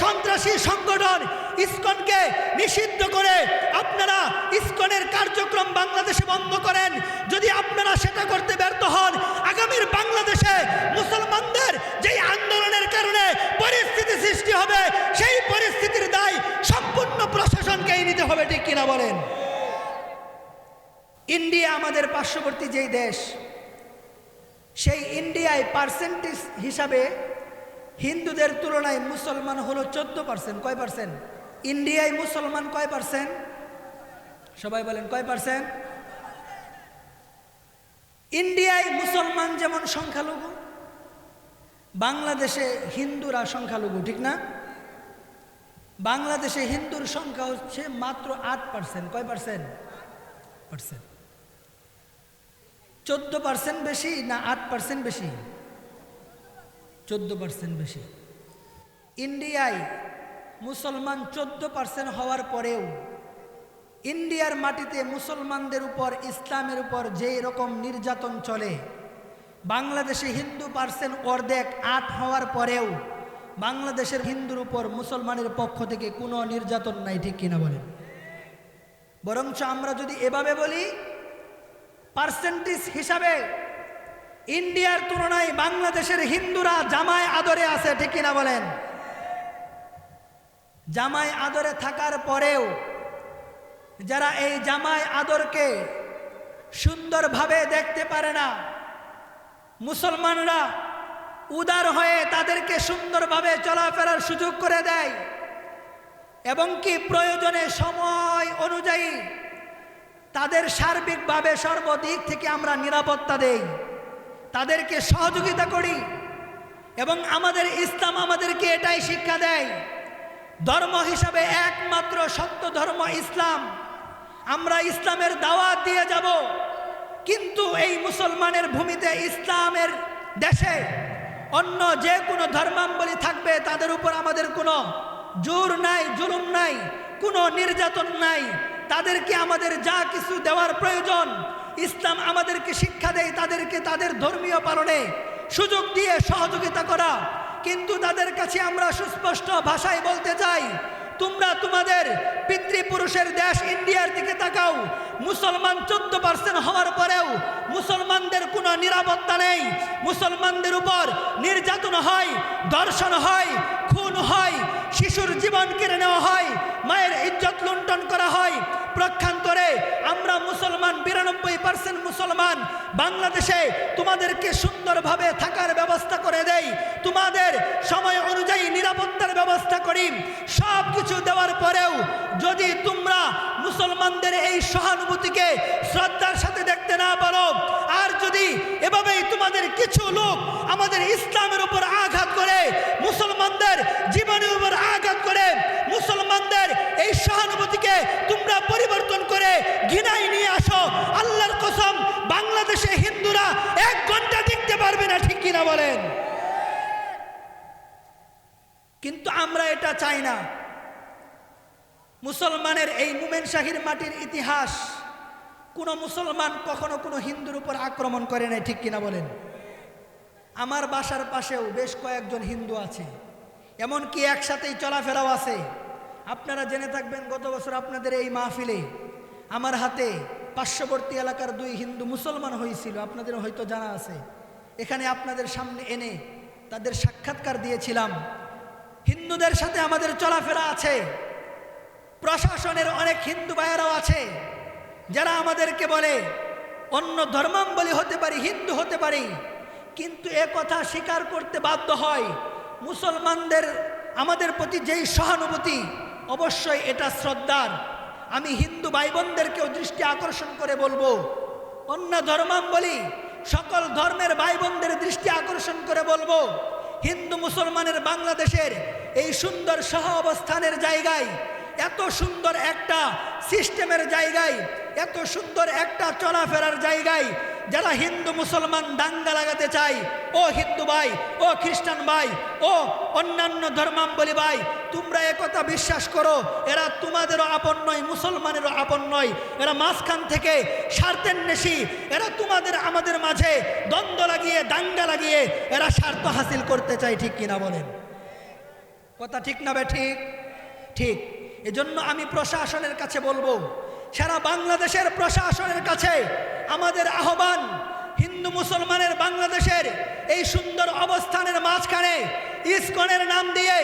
সন্ত্রাসী সংগঠন ইসকনকে নিষিদ্ধ করে আপনারা ইসকনের কার্যক্রম বাংলাদেশে বন্ধ করেন। যদি আপনারা সেটা করতে ব্যর্থ হন, আগামীর বাংলাদেশে মুসলমানদের যেই আন্দোলনের কারণে পরিস্থিতি সৃষ্টি হবে, সেই পরিস্থিতির দায় সম্পূর্ণ প্রশাসনকেই নিতে হবে, ঠিক কিনা বলেন? ইন্ডিয়া আমাদের পার্শ্ববর্তী যেই দেশ, সেই ইন্ডিয়ায় পার্সেন্টেজ হিসাবে হিন্দুদের তুলনায় মুসলমান হলো চোদ্দ পার্সেন্ট কয় পার্সেন্ট ইন্ডিয়ায় মুসলমান কয় পার্সেন্ট সবাই বলেন, কয় পার্সেন্ট ইন্ডিয়ায় মুসলমান যেমন সংখ্যালঘু, বাংলাদেশে হিন্দুরা সংখ্যালঘু, ঠিক না? বাংলাদেশে হিন্দুর সংখ্যা হচ্ছে মাত্র আট পার্সেন্ট কয় পার্সেন্ট পার্সেন্ট চোদ্দ পার্সেন্ট বেশি না আট পার্সেন্ট বেশি? চোদ্দ পার্সেন্ট বেশি। ইন্ডিয়ায় মুসলমান চোদ্দ পার্সেন্ট হওয়ার পরেও ইন্ডিয়ার মাটিতে মুসলমানদের উপর, ইসলামের উপর যেই রকম নির্যাতন চলে, বাংলাদেশে হিন্দু পার্সেন্ট অর্ধেক আট হওয়ার পরেও বাংলাদেশের হিন্দুর উপর মুসলমানের পক্ষ থেকে কোনো নির্যাতন নাই, ঠিক কিনা বলেন? বরঞ্চ আমরা যদি এভাবে বলি পার্সেন্টেজ হিসাবে ইন্ডিয়ার তুলনায় বাংলাদেশের হিন্দুরা জামায় আদরে আছে, ঠিক কিনা বলেন? জামায় আদরে থাকার পরেও যারা এই জামায় আদরকে সুন্দরভাবে দেখতে পারে না, মুসলমানরা উদার হয়ে তাদেরকে সুন্দরভাবে চলাফেরার সুযোগ করে দেয়, এবং কি প্রয়োজনে সময় অনুযায়ী তাদের সার্বিকভাবে সর্বদিক থেকে আমরা নিরাপত্তা দেই। তাদেরকে সহযোগিতা করি এবং আমাদের ইসলাম আমাদেরকে এটাই শিক্ষা দেয়। ধর্ম হিসাবে একমাত্র সত্য ধর্ম ইসলাম। আমরা ইসলামের দাওয়াত দিয়ে যাব, কিন্তু এই মুসলমানের ভূমিতে ইসলামের দেশে অন্য যে কোনো ধর্মাবলী থাকবে, তাদের উপর আমাদের কোনো জোর নাই, জুলুম নাই, কোনো নির্যাতন নাই। তাদেরকে আমাদের যা কিছু দেওয়ার প্রয়োজন, ইসলাম আমাদেরকে শিক্ষা দেয়, তাদেরকে তাদের ধর্মীয় পালনে সুযোগ দিয়ে সহযোগিতা করা। কিন্তু তাদের কাছে আমরা সুস্পষ্ট ভাষায় বলতে চাই, তোমরা তোমাদের পিতৃপুরুষের দেশ ইন্ডিয়ার দিকে তাকাও। মুসলমান চোদ্দ পার্সেন্ট হওয়ার পরেও মুসলমানদের কোনো নিরাপত্তা নেই। মুসলমানদের উপর নির্যাতন হয়, দর্শন হয়, খুন হয়, শিশুর জীবন কেড়ে নেওয়া হয়, মায়ের ইজ্জত লুণ্ঠন করা হয় প্রক্ষান্তরে আমরা মুসলমান, বিরানব্বই পার্সেন্ট মুসলমান বাংলাদেশে তোমাদেরকে সুন্দরভাবে থাকার ব্যবস্থা করে দেই। তোমাদের সময় অনুযায়ী নিরাপত্তার ব্যবস্থা করি। সব কিছু দেওয়ার পরেও যদি তোমরা মুসলমানদের এই সহানুভূতিকে শ্রদ্ধার সাথে দেখতে না পারো, আর যদি এভাবেই তোমাদের কিছু লোক আমাদের ইসলামের উপর আঘাত করে মুসলমানদের জীবনের উপর আঘাত করে মুসলমানদের এই সহানুভূতিকে তোমরা পরিবর্তন করে ঘৃণায় নিয়ে আসো আল্লাহর কসম বাংলাদেশে হিন্দুরা এক ঘণ্টা টিকতে পারবে না ঠিক কিনা বলেন। কিন্তু আমরা এটা চাই না। মুসলমানের এই মুমেন শাহির মাটির ইতিহাস কোনো মুসলমান কখনো কোনো হিন্দুর উপর আক্রমণ করে নাই, ঠিক কিনা বলেন? আমার বাসার পাশেও বেশ কয়েকজন হিন্দু আছে। এমনকি একসাথেই চলাফেরাও আছে। আপনারা জেনে থাকবেন, গত বছর আপনাদের এই মাহফিলে আমার হাতে পার্শ্ববর্তী এলাকার দুই হিন্দু মুসলমান হয়েছিল। আপনাদের হয়তো জানা আছে। এখানে আপনাদের সামনে এনে তাদের সাক্ষাৎকার দিয়েছিলাম। হিন্দুদের সাথে আমাদের চলাফেরা আছে। প্রশাসনের অনেক হিন্দু ভাইয়েরাও আছে। যারা আমাদেরকে বলে অন্য ধর্মাম্বলী হতে পারি, হিন্দু হতে পারি, কিন্তু এ কথা স্বীকার করতে বাধ্য হয়। মুসলমানদের, আমাদের প্রতি যেই সহানুভূতি, অবশ্যই এটা শ্রদ্ধার। আমি হিন্দু ভাই বোনদেরকেও দৃষ্টি আকর্ষণ করে বলব, অন্য ধর্মাম্বলী সকল ধর্মের ভাই বোনদের দৃষ্টি আকর্ষণ করে বলব, হিন্দু, মুসলমানের, বাংলাদেশের এই সুন্দর সহ অবস্থানের জায়গায় এত সুন্দর একটা সিস্টেমের জায়গায়, এত সুন্দর একটা চলাফেরার জায়গায় যারা হিন্দু মুসলমান দাঙ্গা লাগাতে চায়, ও হিন্দু ভাই, ও খ্রিস্টান ভাই, ও অন্যান্য ধর্মাম্বলী ভাই, তোমরা একথা বিশ্বাস করো, এরা তোমাদেরও আপন নয়, মুসলমানেরও আপন নয়, এরা মাঝখান থেকে স্বার্থের নেশি, এরা তোমাদের আমাদের মাঝে দ্বন্দ্ব লাগিয়ে, দাঙ্গা লাগিয়ে, এরা স্বার্থ হাসিল করতে চায়, ঠিক কিনা বলেন? কথা ঠিক না ঠিক? ঠিক। এজন্য আমি প্রশাসনের কাছে বলব, সারা বাংলাদেশের প্রশাসনের কাছে আমাদের আহ্বান, হিন্দু মুসলমানের বাংলাদেশের এই সুন্দর অবস্থানের মাঝখানে ইস্কনের নাম দিয়ে